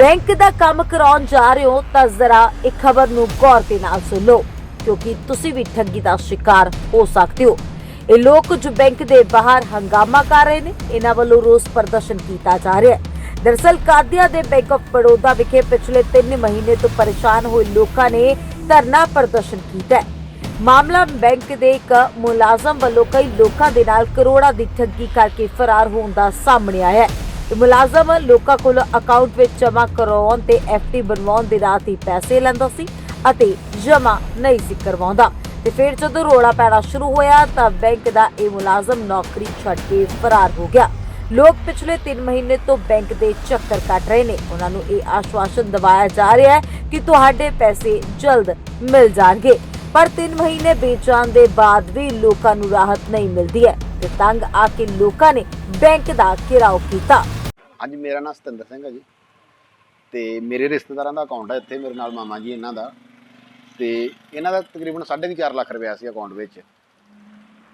Bank ਦਾ ਕੰਮ ਕਰਾਉਣ ਜਾ ਰਹੇ ਹੋ ਤਾਂ ਜ਼ਰਾ ਇਹ ਖਬਰ ਨੂੰ ਗੌਰ ਦੇ ਨਾਲ ਸੁਣੋ ਕਿਉਂਕਿ ਤੁਸੀਂ ਵੀ ਠੱਗੀ ਦਾ ਸ਼ਿਕਾਰ ਹੋ ਸਕਦੇ ਹੋ। ਇਹ ਲੋਕ ਜੋ ਬੈਂਕ ਦੇ ਬਾਹਰ ਹੰਗਾਮਾ ਕਰ ਰਹੇ ਨੇ, ਇਹਨਾਂ ਵੱਲੋਂ ਰੋਸ ਪ੍ਰਦਰਸ਼ਨ ਕੀਤਾ ਜਾ ਰਿਹਾ ਹੈ। ਦਰਸਲ ਕਾਦੀਆਂ ਦੇ ਬੈਂਕ ਆਫ ਬੜੌਦਾ ਵਿਖੇ ਪਿਛਲੇ 3 ਮਹੀਨੇ ਤੋਂ ਪਰੇਸ਼ਾਨ ਹੋਏ ਲੋਕਾਂ ਨੇ ਧਰਨਾ ਪ੍ਰਦਰਸ਼ਨ ਕੀਤਾ ਮਾਮਲਾ ਬੈਂਕ ਦੇ ਇੱਕ ਮੁਲਾਜ਼ਮ ਵੱਲੋਂ ਕਈ ਲੋਕਾਂ ਦੇ ਨਾਲ ਕਰੋੜਾਂ ਦੀ ਠੱਗੀ ਕਰਕੇ ਫਰਾਰ ਹੋਣ ਦਾ ਸਾਹਮਣੇ ਆਇਆ ਹੈ। ਮੁਲਾਜ਼ਮ ਲੋਕਾਂ ਕੋਲੋਂ ਅਕਾਊਂਟ ਵਿੱਚ ਜਮ੍ਹਾਂ ਕਰਵਾਉਣ ਤੇ ਐਫਟੀ ਬਣਵਾਉਣ ਦੇ ਰਾਤ ਹੀ ਪੈਸੇ ਲੈਂਦਾ ਸੀ ਅਤੇ ਜਮ੍ਹਾਂ ਨਹੀਂ ਸੀ ਕਰਵਾਉਂਦਾ। ਤੇ ਫਿਰ ਜਦੋਂ ਰੋਲਾ ਪੈਣਾ ਸ਼ੁਰੂ ਹੋਇਆ ਤਾਂ ਬੈਂਕ ਦਾ ਇਹ ਮੁਲਾਜ਼ਮ ਨੌਕਰੀ ਛੱਡ ਕੇ ਫਰਾਰ ਹੋ ਗਿਆ। ਲੋਕ ਪਿਛਲੇ 3 ਮਹੀਨੇ ਤੋਂ ਬੈਂਕ ਦੇ ਚੱਕਰ ਕੱਟ ਰਹੇ ਨੇ। ਉਹਨਾਂ ਨੂੰ ਇਹ ਆਸ਼ਵਾਸਨ ਦਿਵਾਇਆ ਜਾ ਰਿਹਾ ਹੈ ਕਿ ਤੁਹਾਡੇ ਪੈਸੇ ਜਲਦ ਮਿਲ ਜਾਣਗੇ। ਪਰ 3 ਮਹੀਨੇ ਬੇਚਾਨ ਦੇ ਬਾਅਦ ਵੀ ਲੋਕਾਂ ਨੂੰ ਰਾਹਤ ਨਹੀਂ ਮਿਲਦੀ ਹੈ। ਤੇ ਤੰਗ ਆ ਕੇ ਲੋਕਾਂ ਨੇ ਬੈਂਕ ਦਾ ਘਿਰਾਓ ਕੀਤਾ। ਹਾਂਜੀ ਮੇਰਾ ਨਾਮ ਸਤਿੰਦਰ ਸਿੰਘ ਹੈ ਜੀ। ਤੇ ਮੇਰੇ ਰਿਸ਼ਤੇਦਾਰਾਂ ਦਾ ਅਕਾਊਂਟ ਹੈ ਇੱਥੇ, ਮੇਰੇ ਨਾਲ ਮਾਮਾ ਜੀ ਇਹਨਾਂ ਦਾ। ਤੇ ਇਹਨਾਂ ਦਾ ਤਕਰੀਬਨ 4.5 ਲੱਖ ਰੁਪਇਆ ਸੀ ਅਕਾਊਂਟ ਵਿੱਚ।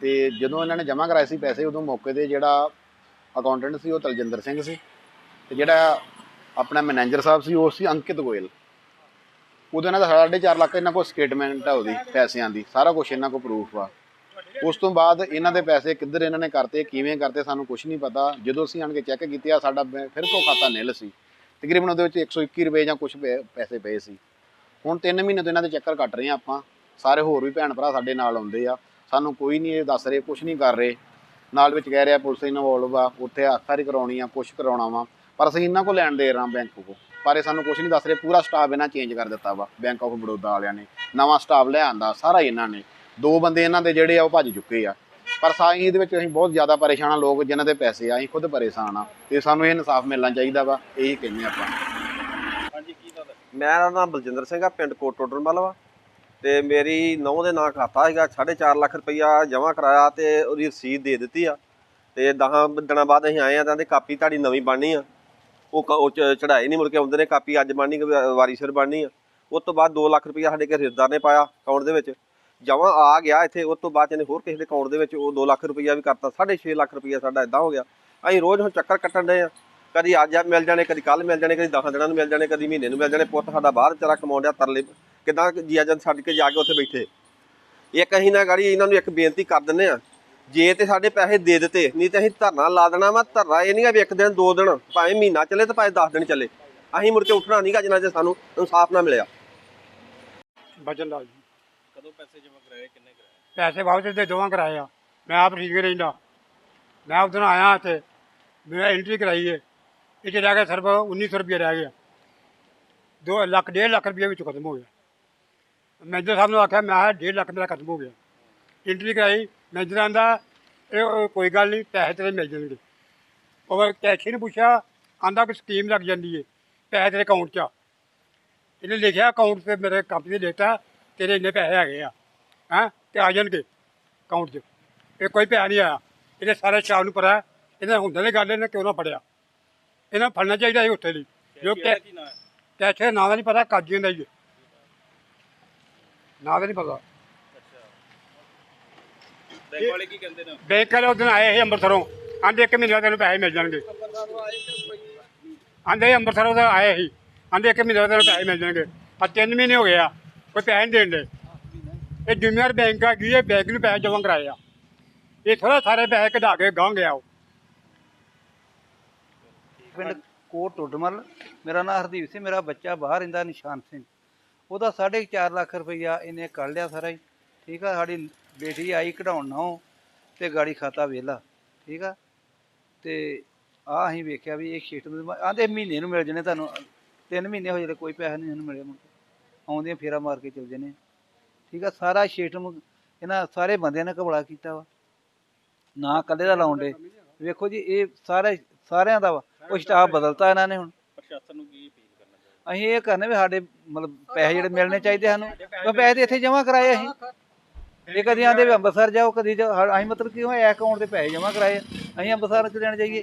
ਤੇ ਜਦੋਂ ਇਹਨਾਂ ਨੇ ਜਮ੍ਹਾਂ ਕਰਾਏ ਸੀ ਪੈਸੇ, ਉਦੋਂ ਮੌਕੇ ਤੇ ਜਿਹੜਾ ਅਕਾਊਂਟੈਂਟ ਸੀ, ਉਹ ਤਲਜਿੰਦਰ ਸਿੰਘ ਸੀ। ਤੇ ਜਿਹੜਾ ਆਪਣਾ ਮੈਨੇਜਰ ਸਾਹਿਬ ਸੀ, ਉਹ ਸੀ ਅੰਕਿਤ ਗੋਇਲ। ਉਦੋਂ ਇਹਨਾਂ ਦਾ 4.5 ਲੱਖ ਇਹਨਾਂ ਕੋਲ ਸਟੇਟਮੈਂਟ ਆ ਉਹਦੀ, ਪੈਸਿਆਂ ਦੀ, ਸਾਰਾ ਕੁਝ ਇਹਨਾਂ ਕੋਲ ਪ੍ਰੂਫ ਆ। ਉਸ ਤੋਂ ਬਾਅਦ ਇਹਨਾਂ ਦੇ ਪੈਸੇ ਕਿੱਧਰ ਇਹਨਾਂ ਨੇ ਕਰਤੇ, ਕਿਵੇਂ ਕਰਤੇ, ਸਾਨੂੰ ਕੁਝ ਨਹੀਂ ਪਤਾ। ਜਦੋਂ ਅਸੀਂ ਆਣ ਕੇ ਚੈੱਕ ਕੀਤੀ ਆ ਸਾਡਾ ਬੈ- ਫਿਰ ਤੋਂ ਖਾਤਾ ਨਿਲ ਸੀ। ਤਕਰੀਬਨ ਉਹਦੇ ਵਿੱਚ 121 ਰੁਪਏ ਜਾਂ ਕੁਝ ਪੈਸੇ ਪਏ ਸੀ। ਹੁਣ 3 ਮਹੀਨੇ ਤੋਂ ਇਹਨਾਂ ਦੇ ਚੱਕਰ ਕੱਟ ਰਹੇ ਆ ਆਪਾਂ। ਸਾਰੇ ਹੋਰ ਵੀ ਭੈਣ ਭਰਾ ਸਾਡੇ ਨਾਲ ਆਉਂਦੇ ਆ। ਸਾਨੂੰ ਕੋਈ ਨਹੀਂ ਇਹ ਦੱਸ ਰਹੇ ਕੁਝ ਨਹੀਂ ਕਰ ਰਹੇ। ਨਾਲ ਵਿੱਚ ਕਹਿ ਰਿਹਾ ਪੁਲਿਸ ਇਨਵੋਲਵ ਆ ਉੱਥੇ ਆਖਾਰੀ ਕਰਾਉਣੀ ਆ ਕੁਝ ਕਰਾਉਣਾ ਵਾ। ਪਰ ਅਸੀਂ ਇਹਨਾਂ ਕੋਲ ਲੈਣ ਦੇ ਰਹਾ ਬੈਂਕ ਕੋ ਪਰ ਇਹ ਸਾਨੂੰ ਕੁਝ ਨਹੀਂ ਦੱਸ ਰਹੇ, ਪੂਰਾ ਸਟਾਫ ਇਹਨਾਂ ਚੇਂਜ ਕਰ ਦਿੱਤਾ ਵਾ, ਬੈਂਕ ਆਫ ਬੜੌਦਾ ਵਾਲਿਆਂ ਨੇ। ਨਵਾਂ ਸਟਾਫ ਲੈ ਆਂਦਾ, ਸਾਰਾ ਹੀ ਇਹਨਾਂ ਨੇ। ਦੋ ਬੰਦੇ ਇਹਨਾਂ ਦੇ ਜਿਹੜੇ ਆ ਉਹ ਭੱਜ ਚੁੱਕੇ ਆ। ਪਰ ਸਾਈ ਇਹਦੇ ਵਿੱਚ ਅਸੀਂ ਬਹੁਤ ਜ਼ਿਆਦਾ ਪਰੇਸ਼ਾਨ ਆ, ਲੋਕ ਜਿਨ੍ਹਾਂ ਦੇ ਪੈਸੇ ਆ, ਅਸੀਂ ਖੁਦ ਪਰੇਸ਼ਾਨ ਆ। ਤੇ ਸਾਨੂੰ ਇਹ ਇਨਸਾਫ ਮਿਲਣਾ ਚਾਹੀਦਾ ਵਾ, ਇਹੀ ਕਹਿੰਦੇ ਆਪਾਂ। ਹਾਂਜੀ, ਕੀ ਗੱਲ ਮੇਰਾ ਨਾਮ ਬਲਜਿੰਦਰ ਸਿੰਘ ਆ, ਪਿੰਡ ਕੋਟ ਟੋਡਰਮਲ ਵਾ। ਤੇ ਮੇਰੀ ਨੌਂ ਦੇ ਨਾਂ ਖਾਤਾ ਹੈਗਾ 4.5 ਲੱਖ ਰੁਪਈਆ ਜਮ੍ਹਾਂ ਕਰਾਇਆ ਤੇ ਉਹਦੀ ਰਸੀਦ ਦੇ ਦਿੱਤੀ ਆ। ਤੇ 10 ਦਿਨਾਂ ਬਾਅਦ ਅਸੀਂ ਆਏ ਆ ਤਾਂ ਦੀ ਕਾਪੀ ਤੁਹਾਡੀ ਨਵੀਂ ਬਣਨੀ ਆ। ਉਹ ਕ- ਉਹ ਚੜਾਈ ਨਹੀਂ ਮੁੜ ਕੇ ਆਉਂਦੇ ਨੇ, ਕਾਪੀ ਅੱਜ ਬਣਨੀ ਵਾਰੀ ਸਿਰ ਬਣਨੀ ਆ। ਉਸ ਤੋਂ ਬਾਅਦ 2 ਲੱਖ ਰੁਪਈਆ ਸਾਡੇ ਘਰ ਰਿਸ਼ਤੇਦਾਰ ਨੇ ਪਾਇਆ ਅਕਾਊਂਟ ਦੇ ਵਿੱਚ। ਜਮ੍ਹਾਂ ਆ ਗਿਆ ਇੱਥੇ, ਉਸ ਤੋਂ ਬਾਅਦ ਇਹਨੇ ਹੋਰ ਕਿਸੇ ਦੇ ਅਕਾਊਂਟ ਦੇ ਵਿੱਚ ਉਹ 2 ਲੱਖ ਰੁਪਈਆ ਵੀ ਕਰਤਾ 6.5 ਲੱਖ ਰੁਪਈਆ ਸਾਡਾ ਇਦਾਂ ਹੋ ਗਿਆ। ਅਸੀਂ ਰੋਜ਼ ਹੁਣ ਚੱਕਰ ਕੱਟਣ ਦੇ ਆ ਕਦੀ ਅੱਜ ਮਿਲ ਜਾਣੇ, ਕਦੀ ਕੱਲ ਮਿਲ ਜਾਣੇ, ਕਦੀ 10 ਦਿਨਾਂ ਨੂੰ ਮਿਲ ਜਾਣੇ, ਕਦੀ ਮਹੀਨੇ ਨੂੰ ਮਿਲ ਜਾਣੇ। ਪੁੱਤ ਸਾਡਾ ਬਾਹਰ ਵਿਚਾਰਾ ਕਮਾਉਣ ਤਰਲੇ, ਕਿਦਾਂ ਜੀਆ ਜਨ ਛੱਡ ਕੇ ਜਾ ਕੇ ਉੱਥੇ ਬੈਠੇ। ਇੱਕ ਅਸੀਂ ਨਾ ਗਾੜੀ ਇਹਨਾਂ ਨੂੰ ਇੱਕ ਬੇਨਤੀ ਕਰ ਦਿੰਨੇ ਆ ਜੇ ਤੇ ਸਾਡੇ ਪੈਸੇ ਦੇ ਦਿੱਤੇ, ਨਹੀਂ ਤੇ ਅਸੀਂ ਧਰਨਾ ਲਾ ਦੇਣਾ ਵਾ, ਧਰਨਾ ਇਹ ਨਹੀਂਗਾ ਵੀ ਇੱਕ ਦਿਨ, ਦੋ ਦਿਨ, ਭਾਵੇਂ ਮਹੀਨਾ ਚੱਲੇ ਤੇ ਭਾਵੇਂ 10 ਦਿਨ ਚੱਲੇ। ਅਸੀਂ ਮੁੜ ਕੇ ਉੱਠਣਾ ਨਹੀਂਗਾ ਜਿੰਨਾ ਚਿਰ ਸਾਨੂੰ ਇਨਸਾਫ ਨਾ ਮਿਲਿਆ। ਬਚਨ ਲਾਲ ਜੀ। ਕਦੋਂ ਪੈਸੇ ਜਮ੍ਹਾਂ ਕਰਾਏ, ਕਿੰਨੇ ਕਰਾਏ? ਪੈਸੇ ਵਾਪਸ ਦੇ ਦੋਵਾਂ ਕਰਾਏ ਆ। ਮੈਂ ਆਪ ਠੀਕ ਰਹਿੰਦਾ। ਮੈਂ ਉਦੋਂ ਆਇਆ ਇੱਥੇ, ਮੈਂ ਐਂਟਰੀ ਕਰਾਈ ਹੈ ਇਹ 'ਚ ਰਹਿ ਗਿਆ ਸਿਰਫ 1900 ਰੁਪਏ ਰਹਿ ਗਿਆ। 2 ਲੱਖ, ਡੇਢ ਲੱਖ ਰੁਪਏ ਵਿੱਚ ਖਤਮ ਹੋ ਗਿਆ। ਮੈਨੇਜਰ ਸਾਹਿਬ ਨੂੰ ਆਖਿਆ, ਮੈਂ ਡੇਢ ਲੱਖ ਮੇਰਾ ਖਤਮ ਹੋ ਗਿਆ। ਐਂਟਰੀ ਕਰਾਈ। ਮੈਨੇਜਰ ਆਂਦਾ, ਇਹ ਉਹ ਕੋਈ ਗੱਲ ਨਹੀਂ, ਪੈਸੇ ਤੇਰੇ ਮਿਲ ਜਾਣਗੇ। ਉਹ ਕੈਸ਼ੀਅਰ ਨੇ ਪੁੱਛਿਆ। ਆਂਦਾ ਕਿ ਸਕੀਮ ਲੱਗ ਜਾਂਦੀ ਹੈ ਪੈਸੇ ਤੇਰੇ ਅਕਾਊਂਟ 'ਚ ਆ। ਇਹਨੇ ਲਿਖਿਆ ਅਕਾਊਂਟ ਤੇ ਮੇਰੇ ਕੰਪਨੀ ਦੇ ਦਿੱਤਾ। ਤੇਰੇ ਇੰਨੇ ਪੈਸੇ ਹੈਗੇ ਆ ਹੈਂ? ਤੇ ਆ ਜਾਣਗੇ ਅਕਾਊਂਟ 'ਚ। ਇਹ ਕੋਈ ਪੈਸਾ ਨਹੀਂ ਆਇਆ। ਇਹਦੇ ਸਾਰੇ ਸ਼ਾਮ ਨੂੰ ਪਤਾ ਇਹਨਾਂ ਹੁੰਦੇ ਨੇ ਗੱਲ ਇਹਨੇ ਕਿਉਂ ਨਾ ਫੜਿਆ ਇਹਨਾਂ ਫੜਨਾ ਚਾਹੀਦਾ ਸੀ ਉੱਥੇ ਲਈ। ਜੋ ਕੈ ਕੈਸ਼ੀਅਰ ਨਾਂ ਦਾ ਨਹੀਂ ਪਤਾ ਕਾਜੀਆਂ ਦਾ ਹੀ ਹੈ। ਨਾਂ ਦਾ ਨਹੀਂ ਪਤਾ। ਬੈਂਕ ਵਾਲੇ ਕੀ ਕਹਿੰਦੇ ਨੇ? ਬੈਂਕ ਵਾਲੇ ਉਦੋਂ ਆਏ ਸੀ ਅੰਮ੍ਰਿਤਸਰੋਂ। ਆਂਦੇ ਇੱਕ ਮਹੀਨੇ ਬਾਅਦ ਤੈਨੂੰ ਪੈਸੇ ਮਿਲ ਜਾਣਗੇ। ਆਂਦੇ ਅੰਮ੍ਰਿਤਸਰੋਂ ਦਾ ਆਏ ਸੀ। ਆਂਦੇ ਇੱਕ ਮਹੀਨੇ ਬਾਅਦ ਤੈਨੂੰ ਪੈਸੇ ਮਿਲ ਜਾਣਗੇ। ਆ ਤਿੰਨ ਮਹੀਨੇ ਹੋ ਗਏ ਆ। ਕੋਈ ਪੈਸੇ ਨਹੀਂ ਦੇਣ ਦੇ। ਇਹ ਜੂਨੀਅਰ ਬੈਂਕ ਆ ਗਈ ਇਹ ਬੈਂਕ ਨੂੰ ਪੈਸੇ ਜਮ੍ਹਾਂ ਕਰਾਏ ਆ। ਇਹ ਥੋੜਾ ਸਾਰੇ ਪੈਸੇ ਕਢਾ ਕੇ ਗਾਂ ਗਿਆ ਉਹ। ਪਿੰਡ ਕੋਟ ਟੋਡਮਲ ਮੇਰਾ ਨਾਮ ਹਰਦੀਪ ਸਿੰਘ, ਮੇਰਾ ਬੱਚਾ ਬਾਹਰ ਰਹਿੰਦਾ ਨਿਸ਼ਾਨ ਸਿੰਘ। ਉਹਦਾ 4.5 ਲੱਖ ਰੁਪਈਆ ਇਹਨੇ ਕੱਢ ਲਿਆ ਸਾਰਾ ਹੀ। ਠੀਕ ਆ, ਸਾਡੀ ਬੇਟੀ ਆਈ ਕਢਾਉਣ ਨਾ ਤੇ ਗਾੜੀ ਖਾਤਾ ਵੇਲਾ। ਠੀਕ ਆ, ਤੇ ਆ ਅਸੀਂ ਵੇਖਿਆ ਵੀ ਇਹ ਸ਼ੀਟ ਨੂੰ ਆਂਦੇ ਮਹੀਨੇ ਨੂੰ ਮਿਲ ਜਣੇ ਤੁਹਾਨੂੰ। ਤਿੰਨ ਮਹੀਨੇ ਹੋ ਜਿਹੜੇ ਕੋਈ ਪੈਸਾ ਨਹੀਂ ਇਹਨੂੰ ਮਿਲਿਆ ਮੁੜ ਕੇ ਆਉਂਦੀਆਂ ਫੇਰਾ ਮਾਰ ਕੇ ਚਲ ਜਣੇ ਠੀਕ ਆ ਸਾਰਾ ਸ਼ੀਟ ਨੂੰ ਇਹਨਾਂ ਸਾਰੇ ਬੰਦਿਆਂ ਨੇ ਕਬੜਾ ਕੀਤਾ ਵਾ। ਨਾ ਕੱਲੇ ਦਾ ਲਾਉਣ ਦੇ। ਵੇਖੋ ਜੀ ਇਹ ਸਾਰੇ ਸਾਰਿਆਂ ਦਾ ਵਾ। ਉਹ ਸਟਾਫ ਬਦਲਤਾ ਇਹਨਾਂ ਨੇ ਹੁਣ। ਪ੍ਰਸ਼ਾਸਨ ਨੂੰ ਕੀ ਅਪੀਲ ਕਰਨਾ ਚਾਹੁੰਦੇ? ਅਸੀਂ ਇਹ ਕਰਨੇ ਵੀ ਸਾਡੇ ਮਤਲਬ ਪੈਸੇ ਜਿਹੜੇ ਮਿਲਣੇ ਚਾਹੀਦੇ ਸਾਨੂੰ। ਉਹ ਪੈਸੇ ਤੇ ਇੱਥੇ ਜਮ੍ਹਾਂ ਕਰਾਏ ਅਸੀਂ। ਇਹ ਕਦੀ ਆਂਦੇ ਵੀ ਅੰਮ੍ਰਿਤਸਰ ਜਾਓ ਕਦੀ ਅਸੀਂ ਮਤਲਬ ਕਿ ਉਹ ਅਕਾਊਂਟ ਤੇ ਪੈਸੇ ਜਮ੍ਹਾਂ ਕਰਾਏ ਆ। ਅਸੀਂ ਅੰਮ੍ਰਿਤਸਰ ਚ ਲੈਣ ਜਾਈਏ?